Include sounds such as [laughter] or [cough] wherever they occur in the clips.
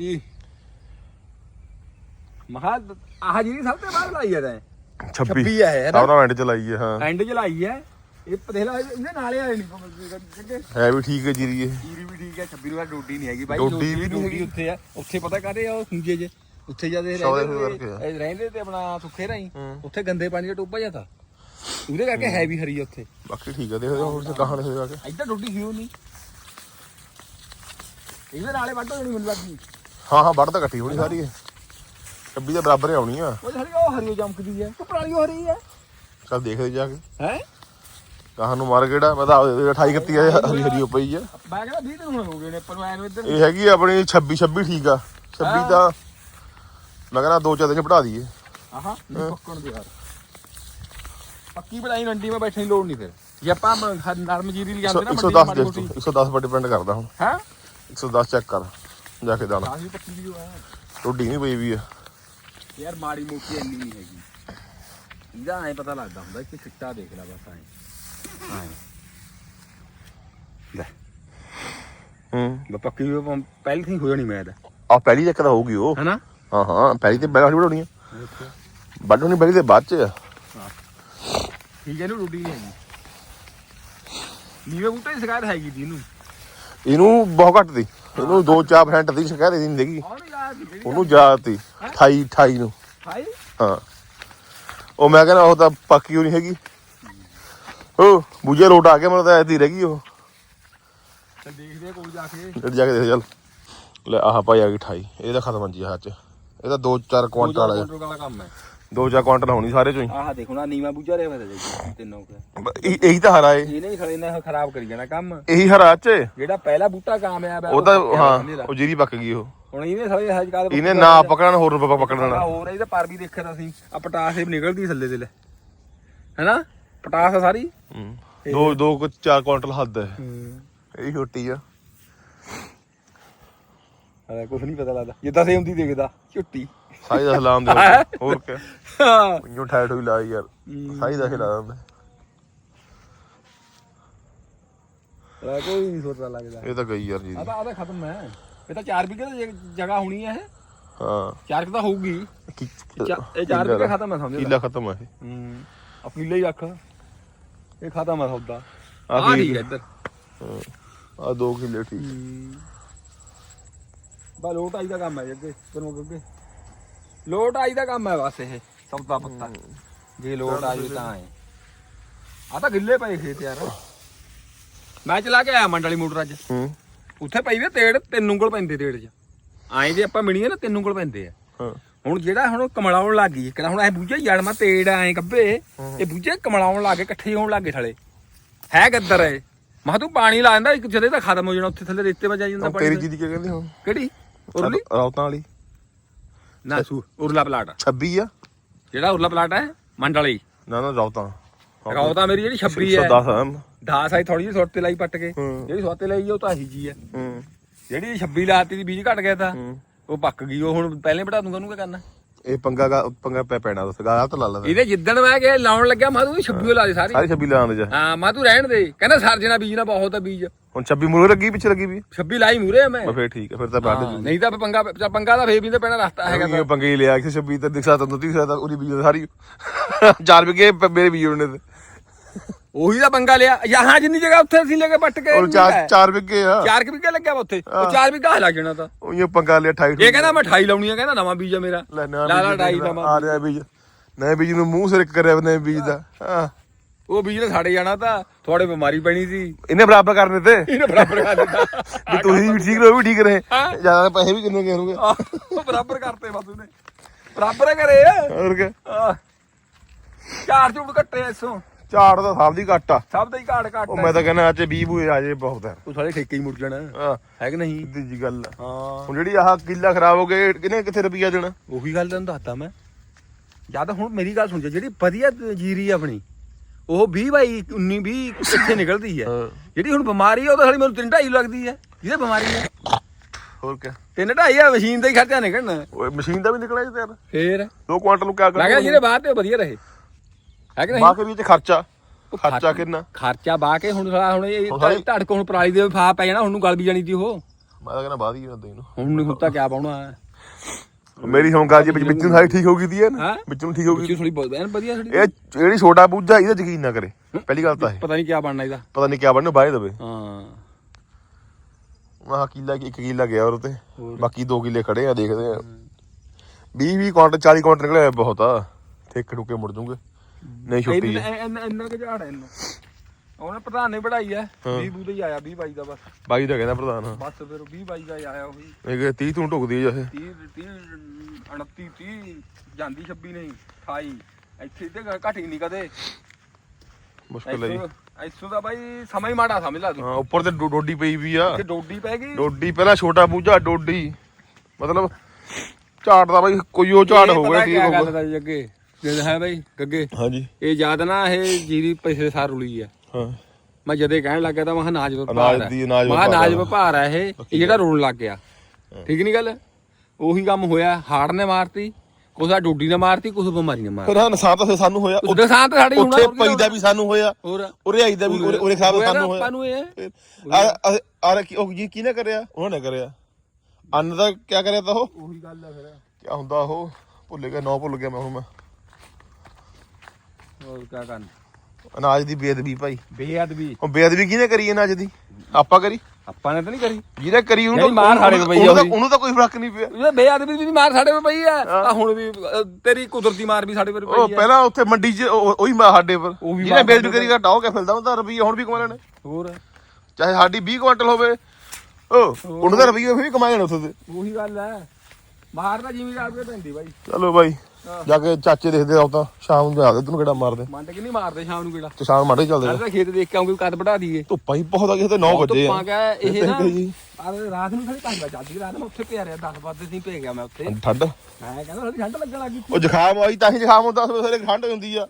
ਕੀ ਮਹਾ ਆਹ ਜਿਹੜੀ ਸਭ ਤੋਂ ਬਾਅਦ ਲਾਈ ਹੈ ਤੈਂ। 26 26 ਹੈ ਇਹ ਸਾਰਾ ਐਂਡ ਚ ਲਾਈ ਹੈ ਹਾਂ। ਐਂਡ ਚ ਲਾਈ ਹੈ। ਇਹ ਦੇਖ ਲੈ ਇਹਦੇ ਨਾਲੇ ਆਏ ਨਹੀਂ ਜੀਰੀ ਹੈ ਵੀ ਠੀਕ ਹੈ ਜੀਰੀ ਇਹ। ਵੀ ਠੀਕ ਹੈ 26 ਨੂੰ ਡੋਡੀ ਨਹੀਂ ਹੈਗੀ ਬਾਈ। ਡੋਡੀ ਵੀ ਨਹੀਂ ਡੋਡੀ। ਹੈਗੀ। ਉੱਥੇ ਆ। ਉੱਥੇ ਪਤਾ ਕਾਦੇ ਆ ਉਹ ਹੁੰਜੇ ਜੇ ਉੱਥੇ ਜਦ ਇਹ ਸੌਦੇ ਰਹਿੰਦੇ ਕਰਕੇ। ਆ। ਤੇ- ਇਹ ਰਹਿੰਦੇ ਤੇ ਆਪਣਾ ਸੁੱਖੇ ਰਾਈ ਹੂੰ। ਉੱਥੇ ਗੰਦੇ ਪਾਣੀ ਦਾ ਟੋਬਾ ਜਾਂਦਾ ਉਹਦੇ ਕਰਕੇ ਹੈ। ਵੀ ਹਰੀ ਉੱਥੇ। ਬਾਕੀ ਠੀਕ ਹੈ ਦੇਖੋ ਹੋਰ ਤੇ ਕਹਾਂ ਨੇ ਜਾ ਕੇ। ਇੱਧਰ ਡੋਡੀ ਕਿਉਂ ਨਹੀਂ। ਇਹਦੇ ਨਾਲੇ ਵੱਢ ਹੋਣੀ ਮੈਨੂੰ ਲੱਗਦੀ। ਹਾਂ ਹਾਂ ਵੱਢ ਤਾਂ ਇਕੱਠੀ ਹੋਣੀ ਸਾਰੀ ਇਹ। 26 ਦੇ ਬਰਾਬਰ ਹੀ ਆਉਣੀ ਆ। ਉਹ ਹਰੀ ਉਹ ਹਰੀ ਚਮਕਦੀ ਹੈ ਉਹ ਪਰਾਲੀ ਉਹ ਹਰੀ ਹੈ। ਚੱਲ ਦੇਖਦੇ ਜਾ ਕੇ। ਹੈ? ਕਹਾਂ ਨੂੰ ਮਾਰ ਕਿਹੜਾ ਮੈਂ ਤਾਂ 28 31 ਹਰੀ ਹਰੀ ਹੋ ਪਈ ਆ। ਮੈਂ ਕਹਿੰਦਾ 20 ਦਿਨ ਹੋ ਗਏ ਨੇ ਪਰ ਇੱਧਰ ਇਹ ਹੈਗੀ ਆਪਣੀ 26 26 ਠੀਕ ਆ। 26 ਦਾ ਮੈਂ ਕਹਿੰਦਾ ਦੋ ਚਾਰ ਦਿਨ ਚ ਵਧਾ ਦਈਏ। ਆਹਾ ਪੱਕਣ ਦੇ ਯਾਰ ਪੱਕੀ ਬੜਾਈ ਮੰਡੀ ਮੈਂ ਬੈਠਣ ਦੀ ਲੋੜ ਨਹੀਂ ਫਿਰ। ਜੇ ਆਪਾਂ ਹ- ਨਰਮ ਜੀਰੀ ਲਈ ਜਾਂਦੇ ਨਾ ਮੰਡੀ 110 ਮਾੜੀ ਦੇ ਮੋਟੀ। 110 ਪਰ ਡਿਪੈਂਡ ਕਰਦਾ ਹੁਣ। ਹੈ? 110 ਚੈੱਕ ਕਰ। ਜਾ ਕੇ ਦਾਣਾ। ਕਾਹੀ ਪੱਕੀ ਵੀ ਹੋਇਆ ਰੋਡੀ ਨਹੀਂ ਪਈ ਵੀ ਆ। ਯਾਰ ਮਾੜੀ ਮੋਟੀ ਇੰਨੀ ਨਹੀਂ ਹੈਗੀ। ਇਹਦਾ ਐ ਪਤਾ ਲੱਗਦਾ ਹੁੰਦਾ ਕਿ ਚਿੱਟਾ ਦੇਖ ਲੈ ਬਸ ਐ। ਐ। ਲੈ। ਹੂੰ। ਬਾ ਪੱਕੀ ਆਪਾਂ ਪਹਿਲੀ ਥੀ ਹੋ ਜਾਣੀ ਮੈਂ ਤਾਂ। ਆ ਪਹਿਲੀ ਚੱਕ ਤਾਂ ਹੋਊਗੀ ਉਹ। ਹੈਨਾ? ਹਾਂ ਹਾਂ ਪਹਿਲੀ ਤੇ ਬੈਠ ਬਣਾਉਣੀ ਆ। ਵੱਢਣੀ ਪਹਿਲੀ ਤੇ ਬਾਅਦ ਚ। ਠੀਕ ਹੈ ਰੋਟੀ ਨਹੀਂ ਹੈਗੀ। ਨੀਵੇਂ ਬੂਟੇ ਦੀ ਸ਼ਿਕਾਇਤ ਹੈਗੀ ਦੀ ਇਹਨੂੰ। ਇਹਨੂੰ ਬਹੁਤ ਘੱਟ ਦੀ। ਇਹਨੂੰ 2-4% ਦੀ ਸ਼ਿਕਾਇਤ ਨਹੀਂ ਦੇਗੀ ਉਹਨੂੰ ਜ਼ਿਆਦਾ ਤੀ 28 28 ਨੂੰ। ਹਾਂ। ਉਹ ਮੈਂ ਕਹਿੰਦਾ ਉਹ ਤਾਂ ਪੱਕੀ ਹੋਣੀ ਹੈਗੀ। ਉਹ ਬੁਝੇ ਲੋਟ ਆ ਗਿਆ ਮੈਨੂੰ ਤਾਂ ਐਦੀ ਰਹਿ ਗਈ ਉਹ। ਚੱਲ ਦੇਖਦੇ ਆ ਕੋਲ ਜਾ ਕੇ। ਇੱਧਰ ਜਾ ਕੇ ਦੇਖ ਚੱਲ। ਲੈ ਆਹ ਭਾਈ ਆ ਗਈ 28 ਇਹਦਾ ਖਤਮ ਅੰਜੀ ਹੱਥ ਚ। ਇਹਦਾ 2-4 ਕੁਆਂਟਲ ਵਾਲਾ ਕੰਮ ਹੈ। 2-4 ਕੁਆਂਟਲ ਹੋਣੀ ਸਾਰੇ ਚੋਂ ਹੀ। ਆਹ ਦੇਖੋ ਨਾ ਨੀਵਾ ਬੂਝਾ ਰਿਹਾ ਫਿਰ ਜੀ ਤਿੰਨੋਂ ਕੁ। ਬ- ਇਹ- ਇਹੀ ਤਾਂ ਹਰਾ ਏ। ਇਹ ਨਹੀਂ ਖੜੇ ਨਾ ਖਰਾਬ ਕਰੀ ਜਾਣਾ ਕੰਮ। ਇਹੀ ਹਰਾ ਚ। ਜਿਹੜਾ ਪਹਿਲਾ ਬੂਟਾ ਕਾਮਯਾਬ ਹੈ ਉਹ ਤਾਂ ਪੱਕਿਆ ਹਾਂ ਦਾ। ਉਹ ਜੀਰੀ ਪੱਕ ਗਈ ਉਹ। ਹੁਣ ਇਹਨੇ ਸਾਰੇ ਹਜ ਕਾਲ ਇਹਨੇ ਨਾ ਪਕੜਨ ਹੋਰ ਪਕੜ ਲੈਣਾ ਹੋਰ ਇਹਦਾ ਪਰ ਵੀ ਦੇਖਿਆ ਤਾਂ ਅਸੀਂ ਆ ਪਟਾਸ ਇਹ ਨਿਕਲਦੀ ਥੱਲੇ ਦੇ ਲੈ। ਹੈਨਾ? ਪਟਾਸ ਆ ਸਾਰੀ। ਹੂੰ। ਦੋ ਦੋ ਕੁ ਚਾਰ ਕੁਆਂਟਲ ਹੱਦ ਹੈ ਹੂੰ। ਇਹ ਛੋਟੀ ਆ। ਅਰੇ ਕੁਝ ਨਹੀਂ ਪਤਾ ਲੱਗਦਾ। ਜਿੱਦਾਂ ਸੇ ਹੁੰਦੀ ਦੇਖਦਾ। ਝੁੱਟੀ। ਸਾਈ ਦਾ ਸਲਾਮ ਦੇ ਹੋਰ- ਕਿਆ? ਹਾਂ। ਪਿੰਜੋ ਠੈਠ ਹੋਈ ਲਾਈ ਯਾਰ। ਸਾਈ ਦਾ ਖਿਲਾ ਦਿੰਦਾ ਅਰੇ ਕੋਈ ਨਹੀਂ ਸੋਚਦਾ ਲੱਗਦਾ। ਇਹ ਤਾਂ ਗਈ ਯਾਰ ਜੀ। ਆ ਤਾਂ ਆ ਤਾਂ ਖਤਮ ਹੈ। ਇਹ ਤਾਂ 4 ਵਿਗੇ ਦੀ ਜਗ- ਜਗ੍ਹਾ ਹੋਣੀ ਹੈ ਇਹ। ਹਾਂ। 4 ਕਿ ਤਾਂ ਹੋਊਗੀ। ਕੀ- ਇਹ ਚਾਰ ਕਿੱਲਾ ਵਿਗੇ ਖਤਮ ਹੈ ਸਮਝ ਕਿੱਲਾ ਖਤਮ ਹੈ ਇਹ। ਹੂੰ। ਅਕੀਲੇ ਹੀ ਰੱਖ। ਇਹ ਖਤਮ ਹੈ ਸੌਦਾ। ਆ ਕੀ- ਠੀਕ ਹੈ। ਇੱਧਰ। ਆ ਦੋ ਕਿੱਲੇ ਠੀਕ ਬਾ ਲੋਟ ਆਈ ਦਾ ਕੰਮ ਹੈ ਅੱਗੇ। ਤੈਨੂੰ ਅੱਗੇ। ਲੋਟ ਆਈ ਦਾ ਕੰਮ ਹੈ ਬਸ ਇਹ ਸੌਦਾ ਪੱਤਾ ਜੇ ਲੋਟ ਆ ਜੇ ਤਾਂ ਹੈ ਆ ਤਾਂ ਗਿੱਲੇ ਪਏ ਖੇਤ ਯਾਰ। ਮੈਂ ਚਲਾ ਕੇ ਆਇਆ ਮੰਡਲੀ ਮੋਟਰ ਅੱਜ। ਹੂੰ। ਉੱਥੇ ਪਈ ਵੇ ਤੇੜ ਤਿੰਨ ਉਂਗਲ ਪੈਂਦੇ ਤੇੜ 'ਚ। ਐਂ ਜੇ ਆਪਾਂ ਮਿਣੀਏ ਨਾ ਤਿੰਨ ਉਂਗਲ ਪੈਂਦੇ ਆ। ਹਾਂ। ਹੁਣ ਜਿਹੜਾ ਹੁਣ ਕਮਲਾਉਣ ਲੱਗ ਗਈ ਕਿਹੜਾ ਹੁਣ ਇਹ ਬੂਝੇ ਮਾ ਤੇੜ ਐਂ ਕੱਬੇ। ਇਹ ਬੂਝੇ ਕਮਲਾਉਣ ਲੱਗ ਗਏ ਇਕੱਠੇ ਹੋਣ ਲੱਗ ਗਏ ਥਲੇ। ਹੈ ਗੱਦਰ ਹੈ ਮਾ ਤੂੰ ਪਾਣੀ ਲਾ ਦਿੰਦਾ ਇੱਕ ਜਦੇ ਤਾਂ ਖਤਮ ਹੋ ਜਾਣਾ ਉੱਥੇ ਥੱਲੇ ਰੇਤੇ ਵਜਾ ਜਾਂਦਾ ਉਹ ਤੇਰੀ ਜੀ ਦੀ। ਕੀ ਕਹਿੰਦੇ ਹੋ ਕਿਹੜੀ? ਉਰਲੀ? ਰੌਤਾਂ ਵਾਲੀ। ਨਾ ਸੂ ਉਰਲਾ ਪਲਾਟ 26 ਆ? ਜਿਹੜਾ ਉਰਲਾ ਪਲਾਟ ਹੈ ਮੰਡਲੀ। ਨਾ ਨਾ ਰੌਤਾਂ। ਰੌਤਾ ਮੇਰੀ ਜਿਹੜੀ 26 ਹੈ। 110 ਆ। 10 ਆਈ ਥੋੜੀ ਜਿਹੀ ਸੁੱਤੇ ਲਾਈ ਪੱਟ ਕੇ। ਹੂੰ। ਜਿਹੜੀ ਸੁੱਤੇ ਲਈ ਉਹ ਤਾਂ ਆਹੀ ਜੀ ਹੈ ਹੂੰ। ਜਿਹੜੀ 26 ਲਾਤੀ ਦੀ ਬੀਜ ਘਟ ਗਿਆ ਤਾਂ ਹੂੰ। ਉਹ ਪੱਕ ਗਈ। ਉਹ ਹੁਣ ਪਹਿਲੇ ਵਢਾ ਦੂੰਗਾ ਉਹਨੂੰ ਕੀ ਕਰਨਾ? ਇਹ ਪੰਗਾ ਪੰਗਾ ਪੈ ਪੈਣਾ ਦੱਸ ਗਾ ਤਾਂ ਲਾ ਲਾ ਇਹਦੇ ਜਿੱਦਣ ਮੈਂ ਗਿਆ ਲਾਉਣ ਲੱਗਿਆ ਮੈਂ ਤੂੰ 26 ਲਾ ਦੇ ਸਾਰੀ। ਸਾਰੀ 26 ਲਾਂ ਦੇ ਜਾ। ਹਾਂ ਮੈਂ ਤੂੰ ਰਹਿਣ ਦੇ। ਕਹਿੰਦਾ ਸਰਜਣਾ ਬੀਜਣਾ ਬਹੁਤ ਆ ਬੀਜ। ਹੁਣ 26 ਮੂਰੇ ਲੱਗੀ ਪਿੱਛੇ ਲੱਗੀ ਵੀ? 26 ਲਾਈ ਮੂਰੇ ਮੈਂ। ਬਸ ਫੇਰ ਠੀਕ ਹੈ ਫਿਰ ਤਾਂ ਹਾਂ, ਨਹੀਂ ਤਾਂ ਪੰਗਾ ਪੰਗਾ ਦਾ ਫੇਰ ਵੀ ਤੇ ਪੈਣਾ ਰਸਤਾ ਹੈਗਾ ਹੈਗਾ ਪੰਗੇ ਹੀ ਲਿਆ ਕਿ 26 ਤੇ ਦਿਖਾ ਤਾਂ ਦਿੱਤੀ ਸਾਡਾ ਉਹਦੀ ਬੀਜ ਸਾਰੀ। ਚਾਰ ਵਿਗੇ ਮੇਰੇ ਬੀਜ ਉਹਨੇ ਤੇ। ਉਹੀ ਦਾ ਪੰਗਾ ਲਿਆ। ਯਹਾਂ ਜਿੰਨੀ ਜਗ੍ਹਾ ਉੱਥੇ ਅਸੀਂ ਲੈ ਕੇ ਪੱਟ ਕੇ ਚਾਰ ਚਾਰ ਵਿਗੇ ਆ। ਚਾਰ ਵਿਗੇ ਲੱਗਿਆ ਵਾ ਉੱਥੇ। ਉਹ ਚਾਰ ਵਿਗਾ ਲੱਗ ਜਾਣਾ ਤਾਂ। ਉਹ ਪੰਗਾ ਲਿਆ 28 ਇਹ ਕਹਿੰਦਾ ਮੈਂ 28 ਲਾਉਣੀ ਆ ਕਹਿੰਦਾ ਨਵਾਂ ਬੀਜ ਆ ਮੇਰਾ। ਲੈ ਨਾ ਲਾ ਲਾ ਬੀਜ ਢਾਈ ਦੇਖਦਾ, ਨਵਾਂ ਆ ਰਿਹਾ ਬੀਜ। ਨਵੇਂ ਬੀਜ ਨੂੰ ਮੂੰਹ ਸਿਰ ਕਰਿਆ ਨਵੇਂ ਬੀਜ ਦਾ। ਹਾਂ। ਉਹ ਬੀਜ ਨੇ ਸਾਡੇ ਜਾਣਾ ਤਾਂ ਥੋੜੇ ਬਿਮਾਰੀ ਪੈਣੀ ਸੀ। ਇਹਨੇ ਬਰਾਬਰ ਕਰਨੇ ਤੇ ਇਹਨੇ ਬਰਾਬਰ ਕਰ ਦਿੱਤਾ। ਵੀ ਤੁਸੀਂ ਵੀ ਠੀਕ ਰਹੋ ਵੀ ਠੀਕ ਰਹੇ। ਜ਼ਿਆਦਾ ਪੈਸੇ ਵੀ ਕਿੰਨੇ ਕਰੋਗੇ ਉਹ ਬਰਾਬਰ ਕਰਤੇ ਬਾਦੂ ਨੇ ਬਰਾਬਰ ਕਰੇ ਹੋਰ ਕੀ। ਚਾਰ ਝੂੜ ਕੱਟੇ ਐਸੋਂ ਝਾੜ ਦਾ ਸਭ ਦੀ ਘੱਟ ਆ। ਸਭ ਦਾ ਹੀ ਘਾਟ ਘਾਟ ਉਹ ਮੈਂ ਤਾਂ ਕਹਿੰਦਾ ਅੱਜ 20 ਬੂਏ ਆ ਜੇ ਬਹੁਤ ਹੈ ਉਹ ਸਾਰੇ ਠੇਕੇ ਹੀ ਮੁੜ ਜਾਣਾ। ਹਾਂ। ਕਿ ਨਹੀਂ? ਸਿੱਧੀ ਜੀ ਗੱਲ। ਹਾਂ। ਹੁਣ ਜਿਹੜੀ ਆਹ ਕਿੱਲਾ ਖਰਾਬ ਹੋ ਗਏ ਕਿਨੇ ਕਿੱਥੇ ਰੁਪਈਆ ਦੇਣਾ? ਉਹੀ ਗੱਲ ਤੈਨੂੰ ਦੱਸਦਾ ਮੈਂ। ਜਦ ਹੁਣ ਮੇਰੀ ਗੱਲ ਸੁਣ ਜਾ ਜਿਹੜੀ ਵਧੀਆ ਜੀਰੀ ਆ ਆਪਣੀ ਉਹ 20 ਬਾਈ 19 20 ਕਿੱਥੇ ਨਿਕਲਦੀ ਹੈ। ਜਿਹੜੀ ਹੁਣ ਬਿਮਾਰੀ ਆ ਉਹ ਤਾਂ ਸਾਲੀ ਮੈਨੂੰ ਤਿੰਨ ਢਾਈ ਲੱਗਦੀ ਹੈ। ਜਿਹਦੇ ਬਿਮਾਰੀ ਹੈ। ਹੋਰ ਕੀ ਤਿੰਨ ਢਾਈ ਆ ਮਸ਼ੀਨ ਦਾ ਹੀ ਖਰਚਾ ਨਿਕਲਣਾ। ਓਏ ਮਸ਼ੀਨ ਦਾ ਵੀ ਨਿਕਲਿਆ ਜੀ ਤੇਰਾ ਫੇਰ? 2 ਕੁਆਂਟਲ ਨੂੰ ਕਿਆ ਮੈਂ ਕਿਹਾ ਜਿਹਦੇ ਬਾਅਦ ਤੇ ਵਧੀਆ ਰਹੇ। ਹੈ ਕਿ ਨਹੀਂ? ਬਾਕੀ ਵੀ ਤੇ ਖਰਚਾ ਖਰਚਾ ਕਿੰਨਾ? ਖਰਚਾ ਬਾ ਕੇ ਹੁਣ ਸਾਲਾ ਹੁਣ ਇਹ ਧੜਕ ਹੁਣ ਪਰਾਲੀ ਦੇ ਫਾ ਪੈ ਜਾਣਾ ਹੁਣ ਨੂੰ ਗਲ ਵੀ ਜਾਣੀ ਸੀ ਉਹ। ਮੈਂ ਤਾਂ ਕਹਿੰਦਾ ਬਾਦ ਹੀ ਹੁੰਦਾ ਇਹਨੂੰ ਹੁਣ ਨਹੀਂ ਹੁੰਦਾ ਕਿਆ ਪਾਉਣਾ। ਹੈ ਮੇਰੀ ਹੁਣ ਗੱਲ ਜੀ ਵਿੱਚ ਵਿੱਚ ਨੂੰ ਸਾਰੀ ਠੀਕ ਹੋ ਗਈ ਦੀ ਹੈ ਨਾ? ਹਾਂ? ਵਿੱਚ ਨੂੰ ਠੀਕ ਹੋ ਗਈ ਵਿੱਚੋਂ ਥੋੜੀ ਬਹੁਤ ਐਨ ਵਧੀਆ ਥੋੜੀ ਇਹ ਜਿਹੜੀ ਛੋਟਾ ਬੂਝਾ ਇਹਦਾ ਯਕੀਨ ਨਾ ਕਰੇ। ਪਹਿਲੀ ਗੱਲ ਤਾਂ ਇਹ। ਪਤਾ ਨਹੀਂ ਕਿਆ ਬਣਨਾ ਇਹਦਾ। ਪਤਾ ਨਹੀਂ ਕਿਆ ਬਣਨਾ ਬਾਹਰ ਦਵੇ। ਹਾਂ। ਆਹ ਕਿੱਲਾ ਇੱਕ ਕਿੱਲਾ ਗਿਆ ਉਹ ਤੇ। ਹੋਰ। ਬਾਕੀ 2 ਕਿੱਲੇ ਖੜੇ ਆ ਦੇਖਦੇ ਆ। 20 20 ਕੁਆਂਟਲ 40 ਕੁਆਂਟਲ ਨਿਕਲਿਆ ਬਹੁਤ ਆ। ਠੇਕੇ ਠੁਕੇ ਮੁੜ ਜੂਗੇ। ਨਹੀਂ ਛੁੱਟੀ। ਇੰਨਾ ਇੰਨਾ ਕਿ ਝਾੜ ਹੈ ਇਹਨੂੰ। ਉਹਨੇ ਪ੍ਰਧਾਨ ਨੇ ਵਧਾਈ ਹੈ। 20 ਬੂਦੇ ਹੀ ਆਇਆ 20 22 ਦਾ ਬਸ। ਬਾਈ ਦਾ ਕਹਿੰਦਾ ਪ੍ਰਧਾਨ। ਬਸ ਫਿਰ 20 22 ਦਾ ਹੀ ਆਇਆ ਉਹੀ ਇਹ ਕਿ 30 ਤੂੰ ਢੁਕਦੀ ਆ ਇਹ 30 30 29 30 ਜਾਂਦੀ 26 ਨਹੀਂ 28 ਇੱਥੇ ਤੇ ਘਟ ਹੀ ਨਹੀਂ ਕਦੇ। ਮੁਸ਼ਕਿਲ ਹੈ ਜੀ। ਇੱਥੋਂ ਇੱਥੋਂ ਦਾ ਬਾਈ ਸਮਾਂ ਹੀ ਮਾੜਾ ਸਮਝ ਲਾ ਤੂੰ। ਹਾਂ ਉੱਪਰ ਤੇ ਡੋ- ਡੋਡੀ ਪਈ ਵੀ ਆ। ਕਿ ਡੋਡੀ ਪੈ ਗਈ। ਡੋਡੀ ਪਹਿਲਾਂ ਛੋਟਾ ਬੂਝਾ ਡੋਡੀ। ਮਤਲਬ ਝਾੜ ਦਾ ਬਾਈ ਕੋਈ ਉਹ ਝਾੜ ਇਹ ਹੋ ਪਤਾ ਗਿਆ ਕਿਆ ਠੀਕ ਗੱਲ ਹੋ ਦਾ ਜੀ ਅੱਗੇ। ਜਿੱਦ ਹੈ ਬਾਈ ਗੱਗੇ। ਹਾਂਜੀ। ਇਹ ਯਾਦ ਨਾ ਇਹ ਜੀਰੀ ਪਿਛਲੇ ਸਾਲ ਰੁਲੀ ਆ। ਹਾਂ। ਮੈਂ ਜਦੇ ਕਹਿਣ ਲੱਗਾ ਤਾਂ ਮੈਂ ਕਿਹਾ ਅਨਾਜ ਦੀ- ਅਨਾਜ ਮੈਂ ਕਿਹਾ ਅਨਾਜ ਆ। ਵਪਾਰ ਹੈ ਇਹ। ਇਹ ਜਿਹੜਾ ਰੋਣ ਲੱਗ ਗਿਆ। ਠੀਕ ਨਹੀਂ ਗੱਲ? ਉਹੀ ਕੰਮ ਹੋਇਆ। ਹਾੜ ਨੇ ਮਾਰਤੀ। ਕੁਛ ਆ ਡੋਡੀ ਨੇ ਮਾਰਤੀ ਕੁਛ ਬਿਮਾਰੀ ਨੇ ਮਾਰਤੀ ਫਿਰ ਹਾਂ ਤਾਂ ਫਿਰ ਸਾਨੂੰ ਹੋਇਆ। ਉਹਦੇ ਸਾਹ ਤੇ ਸਾਡੀ ਹੋਣਾ ਉੱਥੇ ਪਈ ਦਾ ਵੀ ਸਾਨੂੰ ਹੋਇਆ। ਹੋਰ? ਉਰੇ ਆਈ ਦਾ ਵੀ ਉਰੇ ਉਰੇ ਖਰਾਬ ਹੋਇਆ ਸਾਨੂੰ ਆਪਾਂ ਹੋਇਆ। ਨੂੰ ਇਹ? ਆ ਆ ਕੀ ਉਹ ਜੀ ਕਿਹਨੇ ਕਰਿਆ? ਉਹਨਾਂ ਨੇ ਕਰਿਆ। ਅੰਨ ਦਾ ਕੀ ਕਰਿਆ ਤਾ ਉਹ? ਉਹੀ ਗੱਲ ਆ ਫਿਰ। ਕੀ ਹੁੰਦਾ ਉਹ? ਭੁੱਲ ਗਿਆ ਨੌ ਭੁੱਲ ਗਿਆ ਮੈਂ ਹੁਣ ਮੈਂ। ਹੋਰ ਕੀ ਕਰਨ? ਅਨਾਜ ਦੀ ਬੇਅਦਬੀ ਭਾਈ। ਬੇਅਦਬੀ। ਉਹ ਬੇਅਦਬੀ ਕਿਹਨੇ ਕਰੀ ਅਨਾਜ ਦੀ? ਆਪਾਂ ਕਰੀ? ਆਪਾਂ ਨੇ ਤਾਂ ਨਹੀਂ ਕਰੀ। ਜਿਹਨੇ ਕਰੀ ਉਹਨੂੰ ਜਿਹੜੀ ਮਾਰ ਸਾਡੇ ਪਈ ਆ ਉਹਨੂੰ ਤਾਂ- ਉਹਦੀ। ਤਾਂ ਕੋਈ ਫ਼ਰਕ ਨਹੀਂ ਪਿਆ। ਇਹ ਬੇਅਦਬੀ ਵੀ ਮਾਰ ਸਾਡੇ ਤੇ ਪਈ ਆ। ਆ ਹੁਣ ਵੀ ਤੇਰੀ ਕੁਦਰਤੀ ਮਾਰ ਵੀ ਸਾਡੇ ਉਹ ਪਈ ਆ। ਪਹਿਲਾਂ ਉੱਥੇ ਮੰਡੀ 'ਚ ਉਹ- ਉਹੀ ਮਾਰ ਸਾਡੇ ਪਰ ਉਹ ਜਿਹਨੇ ਬੇਅਦਬੀ ਕਰੀ ਘਟਾ ਹੋ ਕੇ ਫਿਲਦਾ ਉਹਦਾ ਰੁਪਈਆ ਹੁਣ ਵੀ ਕਮਾ ਲੈਣੇ ਹੋਰ? ਚਾਹੇ ਸਾਡੀ 20 ਕੁਇੰਟਲ ਹੋਵੇ। ਉਹ ਉਹਨਾਂ ਦਾ ਰੁਪਈਆ ਫਿਰ ਵੀ ਕਮਾ ਜਾਣਾ ਉੱਥੇ ਤੇ। ਉਹੀ ਗੱਲ ਹੈ ਮਾਰ ਤਾਂ ਜਿਵੇਂ ਕਰਦੇ ਪੈਂਦੀ ਬਾਈ। ਚਲੋ ਬਾਈ। ਜਾ ਕੇ ਚਾਚੇ ਦੇਖਦੇ ਆ ਤਾਂ ਸ਼ਾਮ ਨੂੰ ਜਾ ਦੇ ਤੈਨੂੰ ਕਿਹੜਾ ਮਾਰਦੇ। ਮੰਡ ਕਿ ਨਹੀਂ ਮਾਰਦੇ ਸ਼ਾਮ ਨੂੰ ਕਿਹੜਾ। ਤੇ ਸ਼ਾਮ ਮਾੜੇ ਚੱਲਦੇ ਆ। ਖੇਤ ਦੇਖ ਕੇ ਆਉਂਗੇ ਕਦ ਵਧਾ ਦਈਏ। ਧੁੱਪਾਂ ਹੀ ਬਹੁਤ ਆ ਗਈ ਤੇ 9 ਵਜੇ ਆ। ਧੁੱਪਾਂ ਕਾ ਇਹ ਨਾ। ਆਹ ਰਾਤ ਨੂੰ ਪੰਜ ਵਜੇ ਚੱਲਦੀ ਰਾਤ ਨੂੰ ਉੱਥੇ ਪਿਆ ਰਿਹਾ 10 ਵਜੇ ਸੀ ਭੇਜ ਗਿਆ ਮੈਂ ਉੱਥੇ। ਠੰਡ। ਮੈਂ ਕਹਿੰਦਾ ਥੋੜੀ ਠੰਡ ਲੱਗਣ ਲੱਗੀ ਉਹ ਜ਼ੁਕਾਮ ਆਈ ਤਾਂ ਹੀ ਜ਼ੁਕਾਮ ਹੁੰਦਾ ਸਵੇਰੇ ਠੰਡ ਹੁੰਦੀ ਆ।